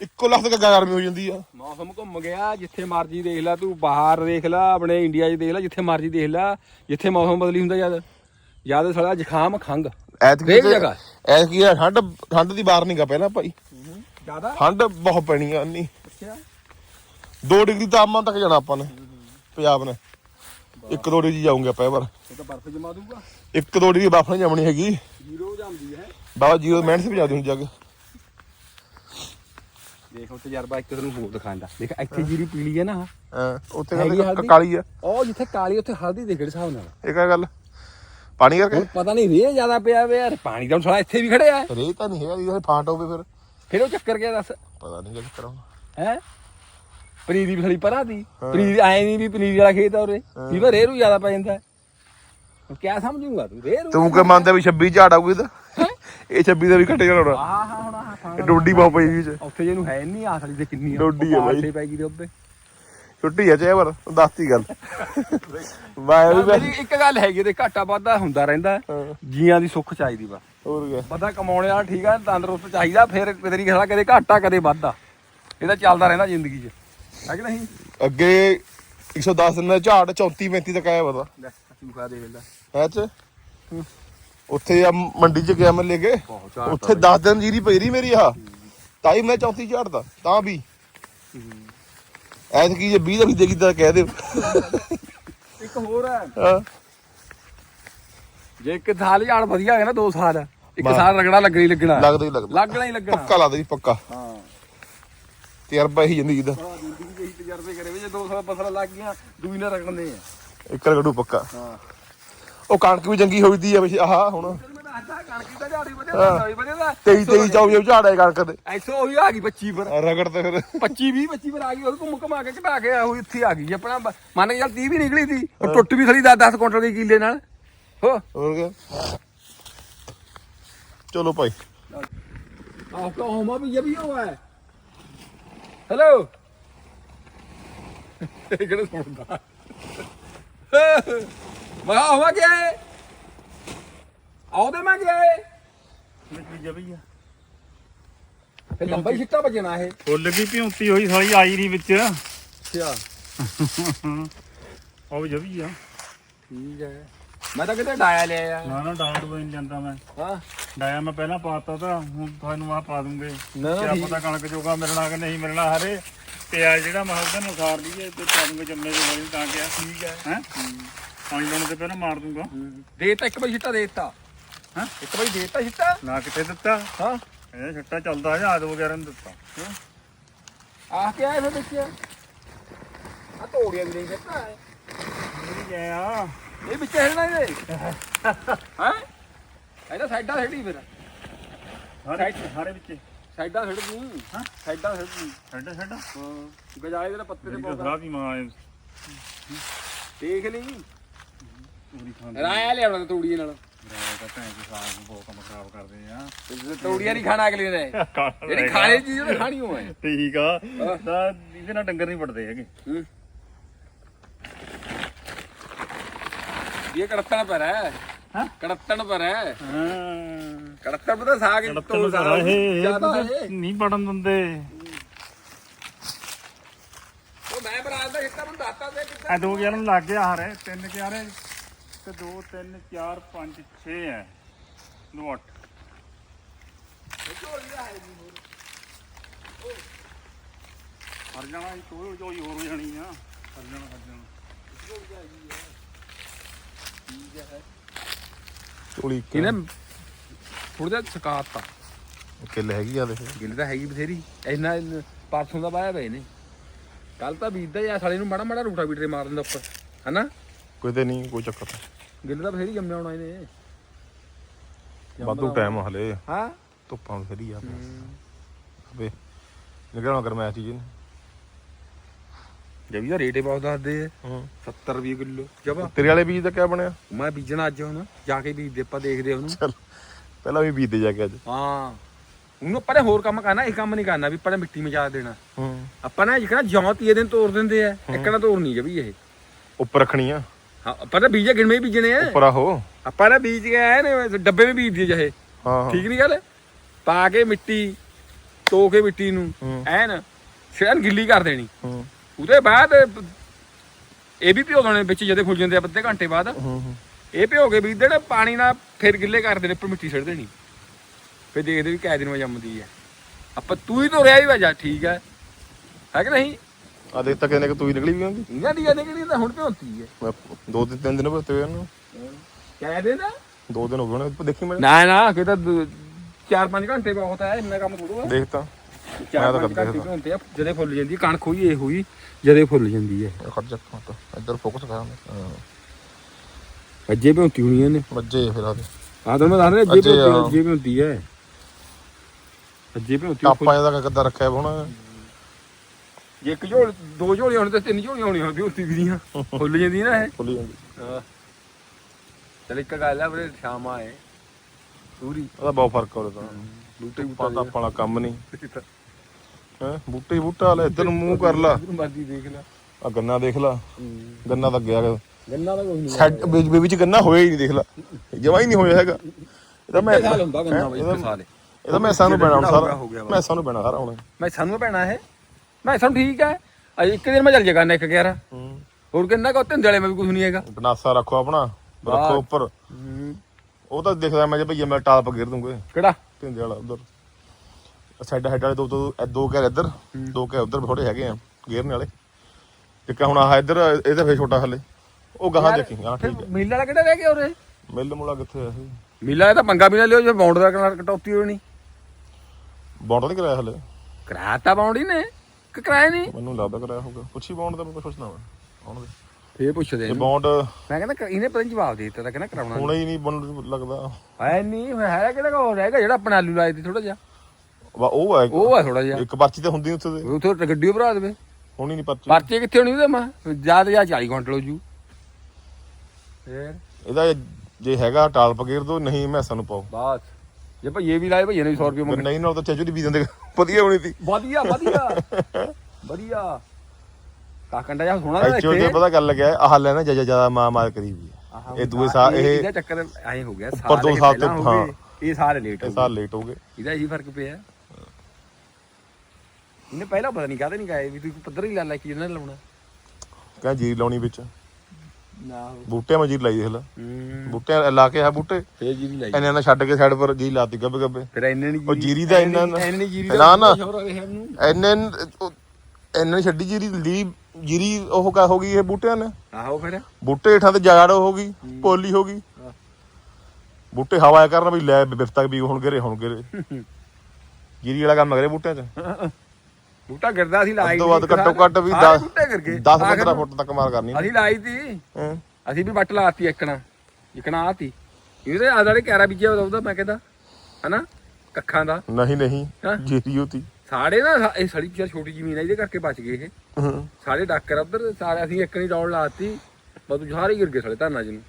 ਇੱਕੋ ਲੱਖ ਤੱਕ ਗਰਮੀ ਹੋ ਜਾਂਦੀ ਆ। ਮੌਸਮ ਘੁੰਮ ਗਿਆ ਜਿੱਥੇ ਮਰਜ਼ੀ ਦੇਖ ਲੈ ਤੂੰ ਬਾਹਰ ਦੇਖ ਲੈ ਆਪਣੇ ਇੰਡੀਆ 'ਚ ਦੇਖ ਲੈ ਜਿੱਥੇ ਮਰਜ਼ੀ ਦੇਖ ਲੈ ਜਿੱਥੇ ਮੌਸਮ ਬਦਲੀ ਹੁੰਦਾ ਜਦ। ਜਦ ਸਾਲਾ ਜ਼ੁਕਾਮ ਖੰਗ ਐਤਕੀ ਹਰੇਕ ਜਗ੍ਹਾ। ਐਤਕੀ ਆ ਠੰਡ ਠੰਡ ਦੀ ਬਾਹਰ ਨਹੀਂ ਗਾ ਪਹਿਲਾਂ ਭਾਈ। ਜ਼ਿਆਦਾ? ਠੰਡ ਬਹੁਤ ਪੈਣੀ ਆ ਨਹੀਂ ਅੱਛਾ। 2 ਡਿਗਰੀ ਤਾਪਮਾਨ ਤੱਕ ਜਾਣਾ ਆਪਾਂ ਨੇ ਪੰਜਾਬ ਨੇ। 1-2 ਡਿਗਰੀ ਜਾਉਂਗੇ ਆਪਾਂ ਇਹ ਵਾਰ। ਇਹ ਤਾਂ ਬਰਫ਼ ਜਮਾ ਦੂਗਾ 1-2 ਡਿਗਰੀ ਬਰਫ਼ ਨਹੀਂ ਜਮਣੀ ਹੈਗੀ। ਜ਼ੀਰੋ ਜਾਂਦੀ ਹੈ। ਬਾਬਾ ਜੀਰੋ ਮਿੰਟ ਵੀ ਜਾ ਦੂੰ ਜੱਗ ਦੇਖ ਉਹ ਤਜਰਬਾ ਇੱਕ ਤੈਨੂੰ ਹੋਰ ਦਿਖਾਉਂਦਾ ਦੇਖ ਇੱਥੇ ਜੀਰੀ ਪੀਲੀ ਹੈ ਨਾ। ਹਾਂ ਉੱਥੇ ਹੈਗੀ ਕਹਿੰਦੇ ਹਲਦੀ? ਕਾਲੀ ਆ। ਉਹ ਜਿੱਥੇ ਕਾਲੀ ਉੱਥੇ ਹਲਦੀ ਦੇ ਕਿਹੜੇ ਹਿਸਾਬ ਨਾਲ। ਇਹ ਕਿਆ ਗੱਲ? ਪਾਣੀ ਕਰਕੇ? ਹੁਣ ਪਤਾ ਨਹੀਂ ਰੇ ਜ਼ਿਆਦਾ ਪਿਆ ਵੇ ਯਾਰ ਪਾਣੀ ਤਾਂ ਸਾਲਾ ਇੱਥੇ ਵੀ ਖੜਿਆ ਹੈ। ਰੇ ਤਾਂ ਨਹੀਂ ਹੈਗਾ ਜੀ ਫਾਂਟ ਹੋਵੇ ਫਿਰ। ਫਿਰ ਉਹ ਚੱਕਰ ਗਿਆ ਦੱਸ? ਪਤਾ ਨਹੀਂ ਕਿਆ ਕਰਾਂਗਾ ਹੈ? ਪਨੀਰੀ ਵੀ ਖੜੀ ਪਰਾਂ ਦੀ। ਪਨੀਰੀ ਆਏ ਨਹੀਂ ਵੀ ਪਨੀਰੀ ਵਾਲਾ ਖੇਤ ਆ ਉਰੇ। ਵੀ ਵਾ ਰੇਰੂ ਜ਼ਿਆਦਾ ਪੈ ਜਾਂਦਾ। ਹੁਣ ਕਿਆ ਸਮਝੂਗਾ ਤੂੰ? ਰੇਰੂ ਤੂੰ ਕਿ ਮੰਨਦਾ ਵੀ 26 ਝਾੜ ਆਊਗੀ ਤਾਂ? ਇਹ 26 ਦਾ ਵੀ ਘਟੇ ਜਾਣਾ ਆਹ ਹਾਂ ਹੁਣ ਆਹ ਇਹ ਡੋਡੀ ਬਹੁਤ ਪਈ ਵੀ ਚ ਉੱਥੇ ਜਿਹਨੂੰ ਹੈ ਨਹੀਂ ਆਸਲੀ ਤੇ ਕਿੰਨੀ ਡੋਡੀ ਆ ਬਾਈ। ਪੈ ਗਈ ਦੇ ਉੱਤੇ ਛੁੱਟੀ ਆ ਚਾਹੇ ਪਰ ਦੱਸਤੀ ਗੱਲ। ਮੈਂ ਵੀ ਮੇਰੀ ਇੱਕ ਗੱਲ ਹੈਗੀ ਤੇ ਘਾਟਾ ਵਾਧਾ ਹੁੰਦਾ ਰਹਿੰਦਾ। ਹਾਂ। ਜੀਆਂ ਦੀ ਸੁੱਖ ਚਾਹੀਦੀ ਵਾ ਹੋਰ ਗਿਆ ਬੰਦਾ ਕਮਾਉਣੇ ਵਾਲਾ ਠੀਕ ਆ ਤੰਦਰੁਸਤ ਚਾਹੀਦਾ ਫਿਰ ਤੇਰੀ ਖੜਾ ਕਦੇ ਘਾਟਾ ਕਦੇ ਵਾਧਾ। ਇਹ ਤਾਂ ਚੱਲਦਾ ਰਹਿੰਦਾ ਜ਼ਿੰਦਗੀ 'ਚ। ਹੈ ਕਿ ਨਹੀਂ? ਅੱਗੇ 110 ਦਿਨ ਦਾ ਝਾੜ 34 35 ਤੱਕ ਆਇਆ ਪਤਾ ਲੈ ਤੂੰ ਖਾ ਦੇਖ ਲੈ ਹੈ ਚ? ਉੱਥੇ ਆ ਮੰਡੀ ਚ ਗਿਆ ਮੈਂ ਲੈ ਕੇ ਬਹੁਤ ਉੱਥੇ 10 ਦਿਨ ਜੀਰੀ ਪਈ ਰਹੀ ਮੇਰੀ ਆ ਤਾਈ ਮੈਂ 34 ਝਾੜਦਾ ਤਾਂ ਵੀ। ਐਤਕੀ ਜੇ 20 ਦਾ ਵੀ ਦੇਗੀ ਤਾਂ ਕਹਿ ਦਿਓ। ਇੱਕ ਹੋਰ ਹੈ। ਹਾਂ। ਜੇ ਇੱਕ ਸਾਲ ਝਾੜ ਵਧੀਆ ਹੈ ਨਾ 2 ਸਾਲ ਇੱਕ। ਸਾਲ ਰਗੜਾ ਲੱਗਣਾ ਹੀ ਲੱਗਣਾ। ਲੱਗਦਾ ਹੀ ਲੱਗਦਾ। ਲੱਗਣਾ ਹੀ ਲੱਗਣਾ। ਪੱਕਾ ਲੱਗਦਾ ਜੀ ਪੱਕਾ। ਹਾਂ। ਤਜਰਬਾ ਹੀ ਜ਼ਿੰਦਗੀ ਦਾ। ਹਾਂ ਜ਼ਿੰਦਗੀ ਦੇ ਹੀ ਤਜਰਬੇ ਕਰੇ ਵੀ ਜੇ 2 ਸਾਲ ਫਸਲ ਲੱਗ ਗਈਆਂ ਦੂਈ ਨਾ ਰਗੜਨੇ ਆ। ਇੱਕ ਰਗੜੂ ਪੱਕਾ। ਹਾਂ। ਉਹ ਕਣਕ ਵੀ ਚੰਗੀ ਹੋਈਦੀ ਆ ਵੀ ਆਹ ਹੁਣ। ਮੈਂ ਦੱਸਦਾ ਕਣਕੀ ਤਾਂ ਝਾੜੀ ਵਧੀਆ ਦਾ ਵੀ ਵਧੀਆ ਦਾ 23 23 24 ਝਾੜ ਆਏ ਕਣਕ ਦੇ ਐਸੋ ਉਹੀ ਆ ਗਈ 25 ਪਰ ਰਗੜ ਤੇ ਫਿਰ 25 20 25 ਪਰ ਆ ਗਈ ਉਹ ਘੁੰਮ ਘੁਮਾ ਕੇ ਘਟਾ ਕੇ ਉਹ ਇੱਥੇ ਆ ਗਈ ਆਪਣਾ ਬ- ਮੰਨ ਕੇ ਚੱਲ 30 ਵੀ ਨਿਕਲੀ ਸੀ ਉਹ ਟੁੱਟ ਵੀ ਖੜੀ 10 10 ਕੁਇੰਟਲ ਦੀ ਕਿੱਲੇ ਨਾਲ ਹੋ ਹੋਰ ਗਿਆ ਚਲੋ ਭਾਈ आपका होमा भी ये भी हुआ है हेलो ਕਿਹੜਾ ਸੁਣਦਾ ਮੈਂ ਹੋਵਾ ਗਿਆ ਹੈ ਆਉਦੇ ਮੈਂ ਗਿਆ ਹੈ ਜਬੀ ਆ ਫਿਰ ਲੰਬਾ ਹੀ ਛਿੱਟਾ ਵੱਜਣਾ ਇਹ। ਫੁੱਲ ਵੀ ਭਿਉਂਤੀ ਹੋਈ ਸਾਲੀ ਆਈ ਨਹੀਂ ਵਿੱਚ। ਅੱਛਾ। ਉਹ ਵੀ ਜਬੀ ਆ। ਠੀਕ ਹੈ। ਮੈਂ ਤਾਂ ਕਿਤੇ ਡਾਇਆ ਲਿਆ ਆ ਨਾ ਨਾ ਡਾਟ ਬਣ ਜਾਂਦਾ ਮੈਂ। ਹਾਂ। ਡਾਇਆ ਮੈਂ ਪਹਿਲਾਂ ਪਾਤਾ ਤਾਂ ਹੁਣ ਤੁਹਾਨੂੰ ਆ ਪਾ ਦੂੰਗੇ। ਨਾ, ਕਿਆ ਠੀਕ। ਪਤਾ ਕਣਕ ਜੋਗਾ ਮਿਲਣਾ ਕਿ ਨਹੀਂ ਮਿਲਣਾ ਹਰੇ। ਪਿਆਜ਼ ਜਿਹੜਾ ਮੈਂ ਉਹਦਾ ਨੁਖਾਰ ਲਈਏ ਤੇ ਪਾ ਦੂੰਗੇ ਜੰਮੇ ਦੇ ਵਾਲੀ ਤਾਂ ਕਿਆ ਠੀਕ ਹੈ। ਹੈ? ਪਾਣੀ ਲਾਉਣ ਤੇ ਪਹਿਲਾਂ ਮਾਰ ਦੂੰਗਾ। ਦੇਤਾ ਇੱਕ ਵਾਰੀ ਛਿੱਟਾ ਦੇਤਾ। ਹੈਂ? ਇੱਕ ਵਾਰੀ ਦੇਤਾ ਛਿੱਟਾ ਨਾ ਕਿੱਥੇ ਦਿੱਤਾ। ਹਾਂ। ਇਹ ਛੱਟਾ ਚੱਲਦਾ ਹੈ ਆਦ ਵਗੈਰਾ ਨੂੰ ਦਿੱਤਾ। ਆ ਕੇ ਆਏ ਫਿਰ ਦੇਖਿਆ ਆ ਤੋੜੀਆਂ ਵੀ ਨਹੀਂ ਦਿੱਤਾ ਹੈ ਨਹੀਂ ਗਿਆ ਇਹ ਵਿੱਚ ਹਿਲਣਾ ਇਹਦੇ? [laughs] ਹੈ? ਇਹਦਾ ਸਾਈਡਾਂ ਛੱਡੀ ਫਿਰ। ਸਾਰੇ ਸਾਰੇ ਵਿੱਚ। ਸਾਈਡਾਂ ਛੱਡ ਦੂੰ ਹਾਂ? ਸਾਈਡਾਂ ਛੱਡ ਦੂੰ ਛੱਡਾ ਛੱਡਾ ਹਾਂ। ਗਜਾਲੇ ਦੇ ਪੱਤੇ ਤੇ ਮੇਰੀ ਤਾਂ ਪਾਉਂਦਾ ਸਲਾਹ ਦੀ ਮਾਂ ਹੈ। ਦੇਖ ਲਈ। ਪੂਰੀ ਖਾਂਦੀ। ਰਾਇਆ ਲਿਆਉਣਾ ਤੂੜੀਏ ਨਾਲ। ਰਾਇ ਤਾਂ ਭੈਣ ਦੀ ਸਾਗ ਨੂੰ ਬਹੁਤ ਕੰਮ ਖਰਾਬ ਕਰਦੇ ਆ। ਤੇ ਤੂੜੀਆਂ ਨਹੀਂ ਖਾਣਾ ਅਗਲੇ ਨੇ। [laughs] ਜਿਹੜੀ ਖਾਣੇ ਦੀ ਚੀਜ਼ ਉਹ ਖਾਣੀ ਹੋ ਹੈ ਠੀਕ ਆ। ਹਾਂ। ਤਾਂ ਇਹਦੇ ਨਾਲ ਡੰਗਰ ਨਹੀਂ ਪੜਦੇ ਹੈਗੇ। ਹੂੰ। ਇਹ ਕੜਤਣ ਪਰ ਹੈ। ਹਾਂ? ਕੜਤਣ ਪਰ ਹੈ। ਹਾਂ। ਕੜਤਣ ਪਤਾ ਸਾਗ ਕੜਤਨ ਤੋਂ ਸਾਰਾ ਇਹ ਜ਼ਿਆਦਾ ਹੈ ਨਹੀਂ ਪੜਨ ਦਿੰਦੇ। ਉਹ ਮੈਂ ਬਰਾਤ ਦਾ ਹਿੱਸਾ ਮੈਨੂੰ ਦੱਸਤਾ ਦੇ ਕਿੱਦਾਂ ਆ ਦੋ ਗਿਆਰਾਂ ਲੱਗ ਗਿਆ ਹਾਰੇ ਤਿੰਨ ਗਿਆਰੇ। ਤੇ 2 3 4 5 6 ਹੈ। ਦੋ 8 ਹਰ ਜਾਣਾ ਇਹ ਕੋਈ ਜੋ ਹੋਰ ਹੋ ਜਾਣੀ ਆ। ਹਰ ਜਾਣਾ ਹਰ ਜਾਣਾ। ਚੋਲੀ ਇਹਨੇ ਥੋੜਾ ਜਿਹਾ ਸਕਾਤਾ ਕਿੱਲ ਹੈਗੀ ਆ ਦੇਖ। ਗਿੱਲ ਤਾਂ ਹੈਗੀ ਬਥੇਰੀ। ਇੰਨਾ ਪਰਸੋਂ ਦਾ ਵਾਇਆ ਪਏ ਨੇ ਕੱਲ ਤਾਂ ਬੀਜਦਾ ਜਾਂ ਸਾਲੇ ਨੂੰ ਮਾੜਾ ਮਾੜਾ ਰੂਟਾ ਬੀਟਰੇ ਮਾਰ ਦਿੰਦਾ ਉੱਪਰ। ਹਨਾ? ਕੋਈ ਤੇ ਨਹੀਂ ਕੋਈ ਚੱਕਰ ਨਹੀਂ। ਗਿੱਲ ਤਾਂ ਬਥੇਰੀ ਜੰਮਿਆ ਹੋਣਾ ਇਹਨੇ। ਵਾਧੂ ਟਾਈਮ ਹਲੇ। ਹਾਂ। ਧੁੱਪਾਂ ਬਥੇਰੀ ਆ। ਅਬੇ ਨਿਕਲਣਾ ਕਰ ਮੈਚ ਜੀ ਨੇ ਜਬੀ ਦਾ ਰੇਟ ਹੀ ਬਹੁਤ ਦੱਸਦੇ ਆ। ਹੂੰ। 70 ਰੁਪਏ ਕਿਲੋ। ਜਬਾ ਤੇਰੇ ਵਾਲੇ ਬੀਜ ਦਾ ਕਿਆ ਬਣਿਆ? ਮੈਂ ਬੀਜਣਾ ਅੱਜ ਹੁਣ ਜਾ ਕੇ ਬੀਜਦੇ ਆਪਾਂ ਦੇਖਦੇ ਉਹਨੂੰ। ਚੱਲ ਪਹਿਲਾਂ ਵੀ ਬੀਜਦੇ ਜਾ ਕੇ ਅੱਜ। ਹਾਂ। ਉਹਨੂੰ ਆਪਾਂ ਨੇ ਹੋਰ ਕੰਮ ਕਰਨਾ ਇਹ ਕੰਮ ਨਹੀਂ ਕਰਨਾ ਵੀ ਆਪਾਂ ਨੇ ਮਿੱਟੀ ਮਚਾ ਦੇਣਾ। ਹੂੰ। ਆਪਾਂ ਨੇ ਜਿਹੜਾ ਜੌਂ ਤੀਏ ਦਿਨ ਤੋੜ ਦਿੰਦੇ ਆ ਇੱਕਣਾ ਤੋੜ ਨਹੀਂ ਜਬੀ ਇਹ। ਉੱਪਰ ਰੱਖਣੀ ਆ। ਹਾਂ ਆਪਾਂ ਤਾਂ ਬੀਜੇ ਗਿਣਵੇਂ ਹੀ ਬੀਜਣੇ ਆ। ਉੱਪਰ ਆਹੋ। ਆਪਾਂ ਨੇ ਬੀਜ ਕੇ ਆਏ ਨੇ ਡੱਬੇ ਵਿੱਚ ਬੀਜ ਦੀਏ ਚਾਹੇ। ਹਾਂ ਠੀਕ ਨਹੀਂ ਗੱਲ? ਪਾ ਕੇ ਮਿੱਟੀ ਧੋ ਕੇ ਮਿੱਟੀ ਨੂੰ। ਐਨ ਸਿਰਨ ਗਿੱਲੀ ਕਰ ਦੇਣੀ। ਹੂੰ। ਉਹਦੇ ਬਾਅਦ ਇਹ ਵੀ ਭਿਓ ਦੇਣੇ ਵਿੱਚ ਜਦੇ ਫੁੱਲ ਜਾਂਦੇ ਆ ਅੱਧੇ ਘੰਟੇ ਬਾਅਦ। ਇਹ ਭਿਓ ਕੇ ਬੀਜ ਦੇਣਾ ਪਾਣੀ ਨਾਲ ਫਿਰ ਗਿੱਲੇ ਕਰ ਦੇਣੇ ਉੱਪਰ ਮਿੱਟੀ ਛੱਡ ਦੇਣੀ। ਫਿਰ ਦੇਖਦੇ ਵੀ ਕਿਹ ਦਿਨ ਵਿੱਚ ਜੰਮਦੀ ਹੈ ਆਪਾਂ ਤੂੰ ਹੀ ਧੋਰਿਆ ਹੀ ਵਜਾ ਠੀਕ ਹੈ ਹੈ ਕਿ ਨਹੀਂ? ਆ ਦੇਖ ਤਾਂ ਕਹਿੰਦੇ ਕਿ ਤੂੰ ਹੀ ਨਿਕਲੀ ਵੀ ਹੋਂਗੀ ਇਹਨਾਂ ਦੀ ਕਹਿੰਦੇ ਕਿਹੜੀ ਤਾਂ ਹੁਣ ਭਿਉਂਤੀ ਹੈ ਦੋ ਤਿੰਨ ਤਿੰਨ ਦਿਨ ਬਤੇ ਹੋਏ ਨੂੰ ਕਹਿ ਦੇ ਨਾ। ਦੋ ਦਿਨ ਹੋ ਗਏ ਨੇ ਦੇਖੀ ਮੈਂ। ਨਾ ਨਾ ਕਿ ਤਾਂ 4-5 ਘੰਟੇ ਬਹੁਤ ਹੈ ਇੰਨਾ ਕੰਮ ਥੋੜਾ ਦੇਖ ਤਾਂ। ਚਾਰ ਤਾਂ ਪੰਜ ਘੰਟੇ ਹੁੰਦੇ ਆ ਜਦੇ ਫੁੱਲ ਜਾਂਦੀ ਹੈ ਕਣਕ ਹੋਈ ਇਹ ਹੋਈ ਜਦੇ ਫੁੱਲ ਜਾਂਦੀ ਹੈ ਖੜ ਜਾ ਮਤ ਇੱਧਰ ਫੋਕਸ ਕਰ ਹਾਂ। ਅੱਜੇ ਭਿਉਂਤੀ ਹੋਣੀ ਇਹਨੇ। ਵੱਜੇ ਫਿਰ ਆ ਆ ਤਾਂ ਮੈਂ ਦੱਸ ਰਿਹਾ ਅੱਜੇ ਹਾਂ। ਅੱਜੇ ਭਿਉਂਤੀ ਹੈ ਅੱਜੇ ਭਿਉਂਤੀ ਟਾਪਾ ਇਹਦਾ ਕਿੱਦਾਂ ਰੱਖਿਆ ਹੋਣਾ? ਜੇ ਇੱਕ ਝੋਲ ਦੋ ਝੋਲੀਆਂ ਹੋਣ ਤੇ ਤਿੰਨ ਝੋਲੀਆਂ ਹੋਣੀਆਂ ਹੁਣ ਭਿਉਂਤੀ ਦੀਆਂ। ਫੁੱਲ ਜਾਂਦੀ ਨਾ ਇਹ। ਖੁੱਲੀ ਜਾਂਦੀ। ਚਲ ਇੱਕ ਗੱਲ ਆ ਵੀਰੇ ਸ਼ਾਮ ਆਏ ਪੂਰੀ ਉਹਦਾ ਬਹੁਤ ਫ਼ਰਕ ਹੋ ਰਿਹਾ ਬੂਟੇ ਤਾਂ ਪਾਂਦਾ ਪਾਲਾ ਕੰਮ ਨਹੀਂ। ਹੈ ਬੂਟੇ ਹੀ ਬੂਟਾ ਲੈ ਇੱਧਰ ਨੂੰ ਮੂੰਹ ਕਰ ਲਾ। ਮਰਦੀ ਦੇਖ ਲੈ। ਆ ਗੰਨਾ ਦੇਖ ਲਾ। ਗੰਨਾ ਤਾਂ ਗਿਆ। ਗੰਨਾ ਦਾ ਕੋਈ ਨਹੀਂ ਸੈੱਟ ਵਿੱਚ ਵਿੱਚ ਗੰਨਾ ਹੋਇਆ ਹੀ ਨਹੀਂ ਦੇਖ ਲਾ। ਜਮਾ ਹੀ ਨਹੀਂ ਹੋਇਆ ਹੈਗਾ। ਇਹਦਾ ਮੈਂ ਸਾਲ ਹੁੰਦਾ ਗੰਨਾ ਬਈ ਇੱਕ ਸਾਲ। ਇਹਦਾ ਮੈਂ ਸਾਨੂੰ ਪੈਣਾ ਹੁਣ ਸਾਰਾ। ਹੋ ਗਿਆ ਵਾ। ਮੈਂ ਸਾਨੂੰ ਪੈਣਾ ਸਾਰਾ ਹੁਣ। ਮੈਂ ਸਾਨੂੰ ਪੈਣਾ ਹੈ ਮੈਂ ਸਾਨੂੰ ਠੀਕ ਹੈ। ਅਜੇ ਇੱਕ ਦਿਨ ਮੈਂ ਚੱਲ ਜਾਗਾ ਇੱਕ 11 ਹੂੰ। ਹੋਰ ਕਿੰਨਾ ਕੋ ਤਿੰਨ ਵਾਲੇ ਮੈਂ ਵੀ ਕੁਝ ਨਹੀਂ ਹੈਗਾ। ਗਨਾਸਾ ਰੱਖੋ ਆਪਣਾ ਰੱਖੋ ਉੱਪਰ। ਉਹ ਤਾਂ ਦਿਖਦਾ ਮੈਂ ਜੇ ਭਈਆ ਮੈਂ ਟਾਪ ਗਿਰ ਦੂੰਗੇ। ਕਿਹੜਾ? ਢਿੰਦੇ ਵਾਲਾ ਉਧਰ। ਸਾਈਡ ਹੈਡ ਵਾਲੇ ਦੋ ਦੋ ਇਹ ਦੋ ਘਰ ਇੱਧਰ ਦੋ ਘਰ ਉਧਰ ਥੋੜੇ ਹੈਗੇ ਆ ਗੇਰਨ ਵਾਲੇ। ਇੱਕ ਹੁਣ ਆਹ ਇੱਧਰ ਇਹ ਤਾਂ ਫੇਰ ਛੋਟਾ ਹਲੇ ਉਹ ਗਾਹਾਂ ਦੇਖੀ ਹਾਂ ਠੀਕ ਹੈ। ਮਿਲ ਵਾਲਾ ਕਿਹੜਾ ਰਹਿ ਗਿਆ ਉਰੇ? ਮਿਲ ਮੁਲਾ ਕਿੱਥੇ ਆ ਇਹ? ਮਿਲ ਵਾਲਾ ਤਾਂ ਪੰਗਾ ਵੀ ਨਾ ਲਿਓ ਜੇ ਬਾਉਂਡ ਦਾ ਕਟੌਤੀ ਹੋਣੀ। ਬੌਂਡ ਨਹੀਂ ਕਰਾਇਆ ਹਲੇ। ਕਰਾਤਾ ਬਾਉਂਡ ਹੀ ਨੇ। ਕਿ ਕਰਾਇਆ ਨਹੀਂ? ਮੈਨੂੰ ਲੱਗਦਾ ਕਰਾਇਆ ਹੋਊਗਾ। ਪੁੱਛੀ ਬੌਂਡ ਦਾ ਮੈਂ ਪੁੱਛਣਾ ਮੈਂ ਆਉਣ ਦੇ ਫੇਰ ਪੁੱਛਦੇ ਇਹ ਇਹਨੂੰ। ਬੌਂਡ ਮੈਂ ਕਹਿੰਦਾ ਕ- ਇਹਨੇ ਪਤਾ ਨੀ ਜਵਾਬ ਦੇ ਦਿੱਤਾ ਤਾਂ ਕਹਿੰਦਾ ਕਰਾਉਣਾ ਹੁਣੇ ਹੀ ਨਹੀਂ ਬਣ ਲੱਗਦਾ। ਹੈ ਨਹੀਂ ਹੈ ਕਿਹੜਾ ਕੋ ਰਹਿ ਗਿਆ ਜਿਹੜਾ ਆਪਣਾ ਆਲੂ ਲਾਏ ਤੇ ਥੋੜਾ ਜਿਹਾ। ਵਾ ਉਹ ਹੈ ਉਹ ਆ ਥੋੜਾ ਜਿਹਾ। ਇੱਕ ਪਰਚੀ ਤਾਂ ਹੁੰਦੀ ਉੱਥੇ ਤੇ ਉਥੋਂ ਗੱਡੀ ਭਰਾ ਦੇਵੇ। ਹੋਣੀ ਨਹੀਂ ਪਰਚੀ। ਪਰਚੇ ਕਿੱਥੇ ਹੋਣੀ ਉਹਦੇ ਮੈਂ ਜ਼ਿਆਦਾ ਜਾਂ 40 ਕੁਇੰਟਲ ਹੋ ਜੂ। ਫੇਰ? ਇਹਦਾ ਜੇ ਹੈਗਾ ਟਾਲ ਪਗੇਰ ਦੋ ਨਹੀਂ ਮੈਂ ਸਾਨੂੰ ਪਾਓ। ਬਸ। ਜੇ ਭਈਏ ਵੀ ਲਾਏ ਭਈਏ ਨੇ 100 ਰੁਪਏ ਮੰਗਣੇ ਨਹੀਂ ਨਾਲ ਤਾਂ ਚਾਚੂ ਦੀ ਵੀ ਦਿੰਦੇ। ਵਧੀਆ ਹੋਣੀ ਸੀ। ਵਧੀਆ ਵਧੀਆ। ਵਧੀਆ। ਕਾਕੰਡਾ ਜਾ ਸੋਹਣਾ ਐਕਚੁਅਲੀ ਇੱਥੇ ਪਤਾ ਗੱਲ ਲੱਗਿਆ ਆਹ ਲੈ ਨਾ ਜ਼ਿਆਦਾ ਜ਼ਿਆਦਾ ਮਾਂ ਮਾਰ ਕਰੀ ਵੀ ਇਹ ਦੂਏ ਸਾਲ ਇਹ ਇਹਦਾ ਚੱਕਰ ਐ ਹੋ ਗਿਆ ਉੱਪਰ ਦੋ ਸਾਲ ਸਾਲ ਤੇ- ਹੋ ਇਹ ਸਾਰੇ ਲੇਟ ਹੋ ਗਏ। ਸਾਲ ਲੇਟ ਹੋ ਗਏ। ਇਹਦਾ ਇਹੀ ਫ਼ਰਕ ਪਿਆ। ਇਹਨੇ ਪਹਿਲਾਂ ਪਤਾ ਨਹੀਂ ਕਾਹਦੇ ਨਹੀਂ ਗਾਏ ਵੀ ਤੂੰ ਪੱਧਰ ਹੀ ਲਾ ਲੈ ਕੀ ਇਹਨਾਂ ਨੇ ਲਾਉਣਾ। ਕਹਿੰਦਾ ਜੀਰ ਲਾਉਣੀ ਵਿੱਚ? ਨਾ। ਬੂਟੇ ਮੈਂ ਜੀਰ ਲਾਈ ਦੇਖ ਲਾ ਹੂੰ। ਬੂਟੇ ਲਾ ਕੇ ਆ ਬੂਟੇ। ਫੇਰ ਜੀ ਵੀ ਲਾਈ। ਇੰਨੇ ਨਾਲ ਛੱਡ ਕੇ ਸਾਈਡ ਪਰ ਜੀ ਲਾਤੀ ਗੱਬੇ ਗੱਬੇ। ਫਿਰ ਇੰਨੇ ਨਹੀਂ ਉਹ ਜੀਰੀ ਦਾ ਇੰਨਾ ਨਾ- ਇੰਨੇ ਜੀਰੀ ਨਾ, ਨਾ। ਨੂੰ ਇੰਨੇ ਇੰਨੇ ਛੱਡੀ ਜੀਰੀ ਲੀ ਜੀਰੀ ਉਹ ਕਾ ਹੋ ਗਈ ਇਹ ਬੂਟਿਆਂ ਨੇ ਆਹੋ ਫਿਰ। ਬੂਟੇ ਹੇਠਾਂ ਤੇ ਜਾੜ ਹੋ ਗਈ ਪੋਲੀ ਹੋ ਗਈ। ਬੂਟੇ ਹਵਾ ਕਰਨ ਵੀ ਲੈ ਬਿਫਤਾ ਵੀ ਹੁਣ ਗਿਰੇ ਹੁਣ ਗਿਰੇ ਜੀਰੀ ਵਾਲਾ ਕੰਮ ਕਰੇ ਬੂਟਿਆਂ 'ਚ। ਬੂਟਾ ਗਿਰਦਾ ਸੀ ਲਾਈ ਤੋਂ ਵੱਧ ਨਹੀਂ ਘੱਟੋ ਘੱਟ ਵੀ ਸਾਰੇ 10 ਬੂਟੇ ਗਿਰ ਗਏ। 10 ਆਖਰ 15 ਨੂੰ ਫੁੱਟ ਤੱਕ ਮਾਰ ਕਰਨੀ। ਅਸੀਂ ਲਾਈ ਤੀ। ਅਸੀਂ ਵੀ ਵੱਟ ਲਾਤੀ ਇੱਕਣਾ ਇਕਣਾ ਆਤੀ। ਇਹਦੇ ਆਦ ਵਾਲੇ ਕੈਰਾ ਬੀਜਿਆ ਉਹਦਾ ਮੈਂ ਕਹਿੰਦਾ ਹਨਾ? ਕੱਖਾਂ ਦਾ। ਨਹੀਂ ਨਹੀਂ। ਜੀਰੀ ਹੋਤੀ ਸਾਡੇ ਨਾ ਇਹ ਸੜੀ ਵਿਚਾਰ ਛੋਟੀ ਜ਼ਮੀਨ ਹੈ ਇਹਦੇ ਕਰਕੇ ਬਚ ਗਏ ਇਹ। ਸਾਰੇ ਡਾਕਰ ਉਧਰ ਸਾਰੇ ਅਸੀਂ ਇੱਕਣੀ ਦੌੜ ਲਾਤੀ। ਬਦੂ ਸਾਰੇ ਗਿਰ ਗਏ ਸਾਡੇ ਧਾਨਾਂ ਜੀ ਨੂੰ